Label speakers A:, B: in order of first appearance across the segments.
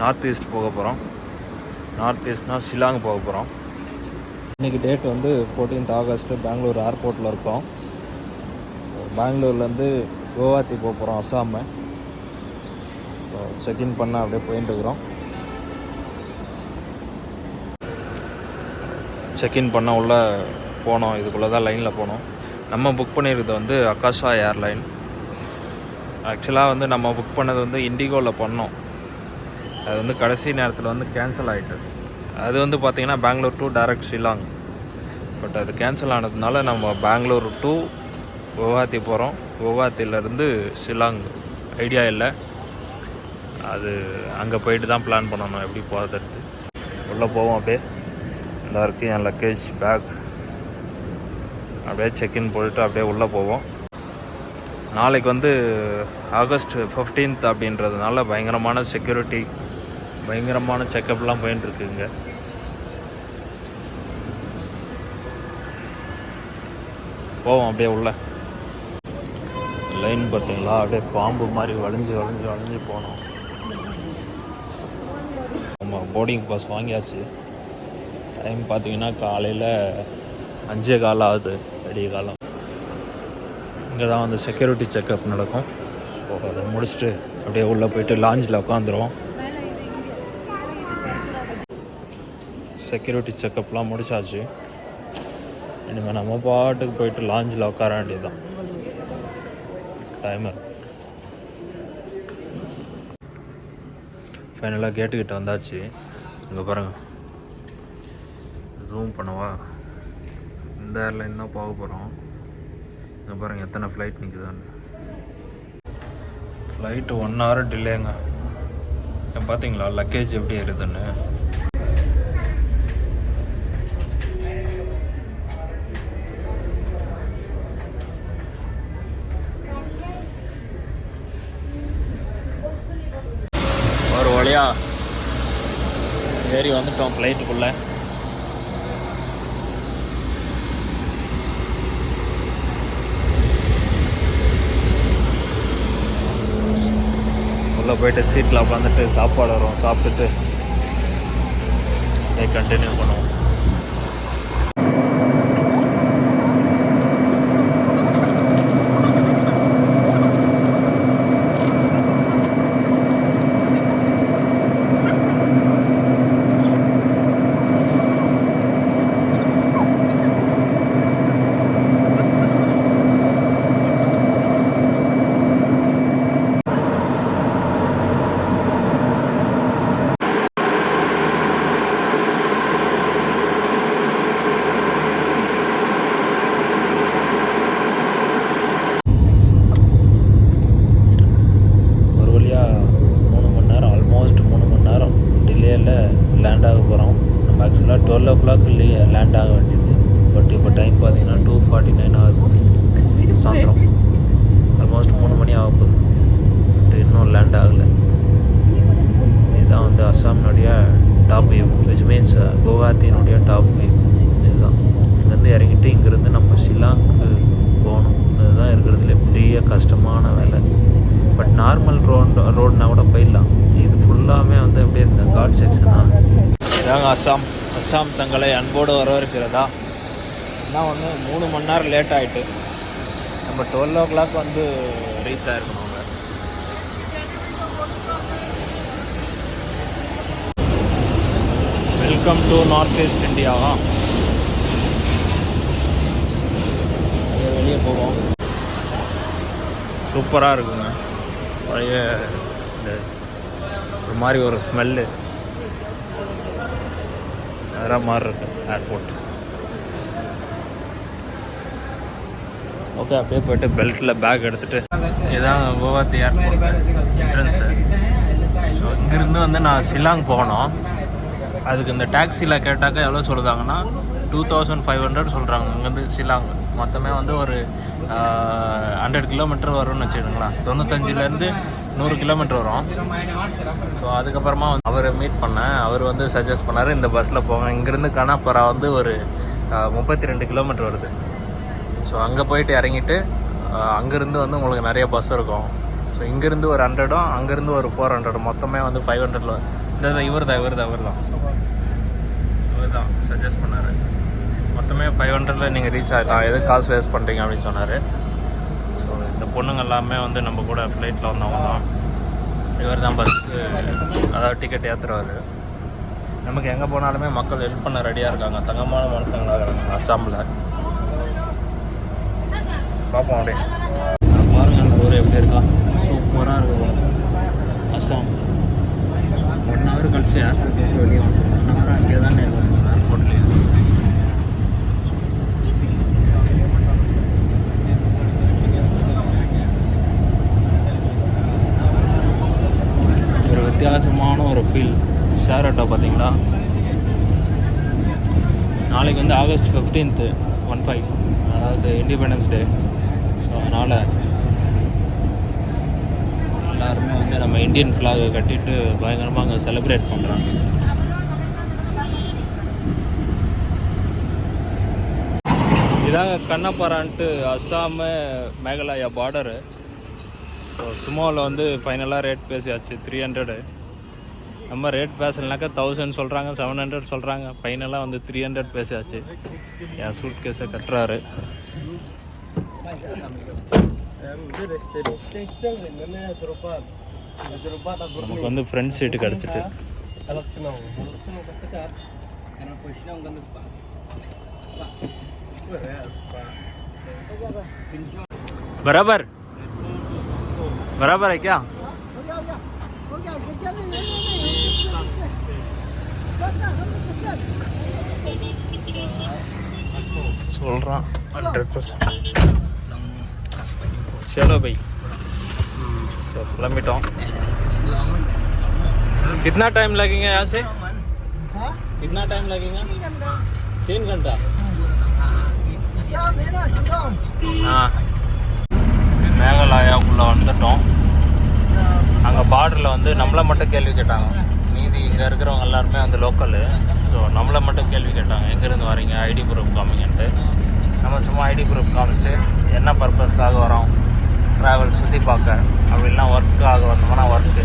A: North east போக போகிறோம் north ஈஸ்ட்னா Shillong போக போகிறோம் இன்றைக்கி டேட் வந்து ஃபோர்டீன்த் ஆகஸ்ட்டு பெங்களூர் ஏர்போர்ட்டில் இருக்கோம். பெங்களூர்லேருந்து கோவாத்தி போக போகிறோம் அஸ்ஸாமு ஸோ செக்இன் பண்ண அப்படியே போயிட்டு இருக்கிறோம். செக்இன் பண்ண உள்ள போனோம். இதுக்குள்ளே தான் லைனில் போனோம். நம்ம புக் பண்ணியிருக்கிறது வந்து அகாஷா ஏர்லைன் ஆக்சுவலாக வந்து நம்ம புக் பண்ணது வந்து இண்டிகோவில் பண்ணோம். அது வந்து கடைசி நேரத்தில் வந்து கேன்சல் ஆகிட்டு அது வந்து பார்த்திங்கன்னா Bangalore to direct Shillong but அது கேன்சல் ஆனதுனால நம்ம பெங்களூர் டு குவஹாத்தி போகிறோம் குவஹாத்திலேருந்து ஷிலாங் ஐடியா இல்லை. அது அங்கே போயிட்டு தான் பிளான் பண்ணணும். எப்படி போகிறது உள்ளே போவோம் அப்படியே. இந்த இருக்குது என் லக்கேஜ் பேக் அப்படியே செக்இன் போட்டு அப்படியே உள்ளே போவோம். நாளைக்கு வந்து ஆகஸ்ட் ஃபிஃப்டீன்த் அப்படின்றதுனால பயங்கரமான செக்யூரிட்டி பயங்கரமான செக்கப்லாம் போயின்னு இங்கே போவோம் அப்படியே உள்ள. லைன் பார்த்தீங்களா? அப்படியே பாம்பு மாதிரி வளைஞ்சு வளைஞ்சு வளைஞ்சு போனோம். ஆமாம் போர்டிங் பாஸ் வாங்கியாச்சு. டைம் பார்த்தீங்கன்னா காலையில் அஞ்சே காலம் ஆகுது விடிய காலம். இங்கே தான் வந்து செக்யூரிட்டி செக்கப் நடக்கும். ஸோ அதை முடிச்சுட்டு அப்படியே உள்ளே போயிட்டு லாஞ்சில் உட்காந்துருவோம். செக்யூரிட்டி செக்கப்லாம் முடிச்சாச்சு. இனிமேல் நம்ம பாட்டுக்கு போயிட்டு லாஞ்சில் உட்கார வேண்டியதுதான். டைமர் ஃபைனலாக கேட்டுக்கிட்ட வந்தாச்சு. இங்கே பாருங்கள் ஜூம் பண்ணவா? இந்த ஏர்லைன் தான் போக போகிறோம் இங்கே பாருங்கள் எத்தனை ஃப்ளைட் நிற்குதான்னு ஃப்ளைட்டு ஒன் ஹவர் டிலேங்க பார்த்தீங்களா லக்கேஜ் எப்படி இருக்குதுன்னு ஏறி வந்துட்டோம் ஃப்ளைட்டுக்குள்ளே உள்ளே போயிட்டு சீட்டில் உட்காந்துட்டு சாப்பாடு வரும் சாப்பிட்டுட்டு கண்டினியூ பண்ணுவோம் ஒரு வழியாக மூணு மணி நேரம் ஆல்மோஸ்ட் மூணு மணி நேரம் டிலேயில் லேண்ட் ஆக போகிறோம் நம்ம ஆக்சுவலாக டுவெல் ஓ கிளாக் இல்லையே லேண்ட் ஆக வேண்டியது பட் இப்போ டைம் பார்த்தீங்கன்னா டூ ஃபார்ட்டி நைன் ஆகுது சாயந்தரம் ஆல்மோஸ்ட் மூணு மணி ஆக போகுது பட் இன்னும் லேண்ட் ஆகலை இதுதான் வந்து அஸ்ஸாமினுடைய டாப் வியூ விச் மீன்ஸ் குவஹாத்தினுடைய டாப் வியூ இதுதான். இங்கேருந்து இறங்கிட்டு இங்கேருந்து நம்ம ஷில்லாங்க்கு போகணும். அதுதான் இருக்கிறதுல பெரிய கஷ்டமான வேலை. பட் நார்மல் ரோடு ரோடுனா கூட போயிடலாம். இது ஃபுல்லாமே வந்து எப்படி இந்த காட் செக்ஷனாக இதாங்க அஸ்ஸாம். அஸ்ஸாம் தங்களை அன்போடு வரவேற்கிறதா? ஆனால் வந்து மூணு மணி நேரம் லேட் ஆகிட்டு நம்ம டுவெல் ஓ கிளாக் வந்து ரீச் ஆகிருக்கணும் அங்கே வெல்கம் டு நார்த் ஈஸ்ட் இந்தியாவா அது வெளியே போவோம் சூப்பராக இருக்குங்க. பழைய இந்த ஒரு மாதிரி ஒரு ஸ்மெல்லு வேற மாதிரி இருக்கு ஏர்போர்ட் ஓகே அப்படியே போயிட்டு பெல்ட்டில் பேக் எடுத்துகிட்டு இதுதான் குவஹாத்தி ஏர்போர்ட் என்ட்ரன்ஸு ஸோ இங்கேருந்து வந்து நான் ஷில்லாங் போகணும். அதுக்கு இந்த டாக்ஸியில் கேட்டாக்கா எவ்வளோ சொல்லுதாங்கன்னா டூ தௌசண்ட் ஃபைவ் ஹண்ட்ரட் சொல்கிறாங்க இங்கேருந்து ஷில்லாங் மொத்தமே வந்து ஒரு ஹண்ட்ரட் கிலோமீட்டர் வரும்னு வச்சுக்கோங்களேன். தொண்ணூத்தஞ்சுலேருந்து நூறு கிலோமீட்டர் வரும். ஸோ அதுக்கப்புறமா வந்து அவரை மீட் பண்ணேன். அவர் வந்து சஜஸ்ட் பண்ணார் இந்த பஸ்ஸில் போங்க. இங்கேருந்து கனாப்பரா வந்து ஒரு முப்பத்தி ரெண்டு கிலோமீட்டர் வருது. ஸோ அங்கே போயிட்டு இறங்கிட்டு அங்கேருந்து வந்து உங்களுக்கு நிறைய பஸ் இருக்கும். ஸோ இங்கேருந்து ஒரு ஹண்ட்ரடும் அங்கேருந்து ஒரு ஃபோர் ஹண்ட்ரடும் மொத்தமே வந்து ஃபைவ் ஹண்ட்ரடில் இந்த இவர் தான் இவர் தான் இவர் தான் இவர் தான் சஜஸ்ட் பண்ணார். மொத்தமே ஃபைவ் ஹண்ட்ரடில் நீங்கள் ரீச் ஆகிடலாம் எது காசு வேஸ்ட் பண்ணுறீங்க அப்படின்னு சொன்னார். ஸோ இந்த பொண்ணுங்க எல்லாமே வந்து நம்ம கூட ஃப்ளைட்டில் வந்தவங்க தான். இவர் தான் பஸ்ஸு அதாவது டிக்கெட் ஏற்றுறவர் நமக்கு எங்கே போனாலுமே மக்கள் ஹெல்ப் பண்ண ரெடியாக இருக்காங்க. தங்கமான மனுஷங்களாக இருக்காங்க அஸ்ஸாமில். பார்ப்போம் அப்படியே. பாருங்க அந்த ஊர் எப்படி இருக்கா? சூப்பராக இருக்கும் அஸ்ஸாம். ஒன் ஹவர் கழிச்சு ஏர்போர்ட் வெளியே ஒன் ஹவர் அங்கே தான் பார்த்தீங்களா நாளைக்கு வந்து ஆகஸ்ட் ஃபிஃப்டீன்த்து ஒன் ஃபைவ் அதாவது இண்டிபெண்டன்ஸ் டே ஸோ அதனால் எல்லாருமே வந்து நம்ம இந்தியன் ஃப்ளாகை கட்டிட்டு பயங்கரமாக அங்கே செலிப்ரேட் பண்ணுறாங்க இதாங்க கண்ணப்பாறான்ட்டு அஸ்ஸாமு மேகாலயா பார்டரு ஸோ சுமோவில் வந்து ஃபைனலாக ரேட் பேசியாச்சு த்ரீ ஹண்ட்ரடு நம்ம ரேட் பேசலைனாக்கா தௌசண்ட் சொல்கிறாங்க செவன் ஹண்ட்ரட் சொல்கிறாங்க ஃபைனலாக வந்து த்ரீ ஹண்ட்ரட் பேசியாச்சு என் சூட் கேஸை கட்டுறாரு நமக்கு வந்து ஃப்ரண்ட் சீட்டு கிடச்சிட்டு बराबर बराबर है क्या சொல்கிறான் ஹண்ட்ரட் பர்சன்ட் चलो भाई तो किलोमीटर कितना टाइम लगेगा यहाँ से कितना टाइम लगेगा तीन घंटा ஆ மேகாலயாவுக்குள்ளே வந்துட்டோம் அங்கே பார்டரில் வந்து நம்மளை மட்டும் கேள்வி கேட்டாங்க மீதி இங்கே இருக்கிறவங்க எல்லாருமே வந்து லோக்கலு ஸோ நம்மளை மட்டும் கேள்வி கேட்டாங்க எங்கேருந்து வரீங்க? ஐடி ப்ரூஃப் காமிங்கன்ட்டு. நம்ம சும்மா ஐடி ப்ரூஃப் காமிச்சிட்டு என்ன பர்பஸ்க்காக வரோம்? ட்ராவல் சுற்றி பார்க்க. அப்படின்லாம் ஒர்க்காக வந்தோம்னா ஒர்க்கு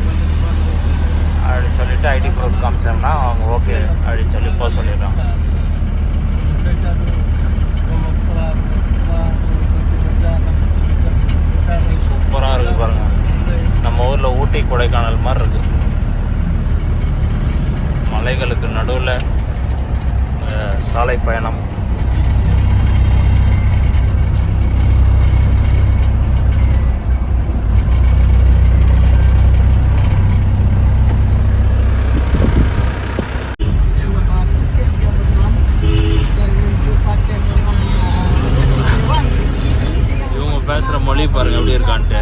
A: அப்படின்னு சொல்லிட்டு ஐடி ப்ரூஃப் காமிச்சோம்னா அவங்க ஓகே அப்படின்னு சொல்லி போக சொல்லிடுறாங்க சூப்பராக இருக்குது பாருங்க நம்ம ஊரில் ஊட்டி கொடைக்கானல் மாதிரி இருக்கு உள்ள சாலை பயணம். இவங்க பேசுகிற மொழி பாருங்க எப்படி இருக்கான்ட்டு.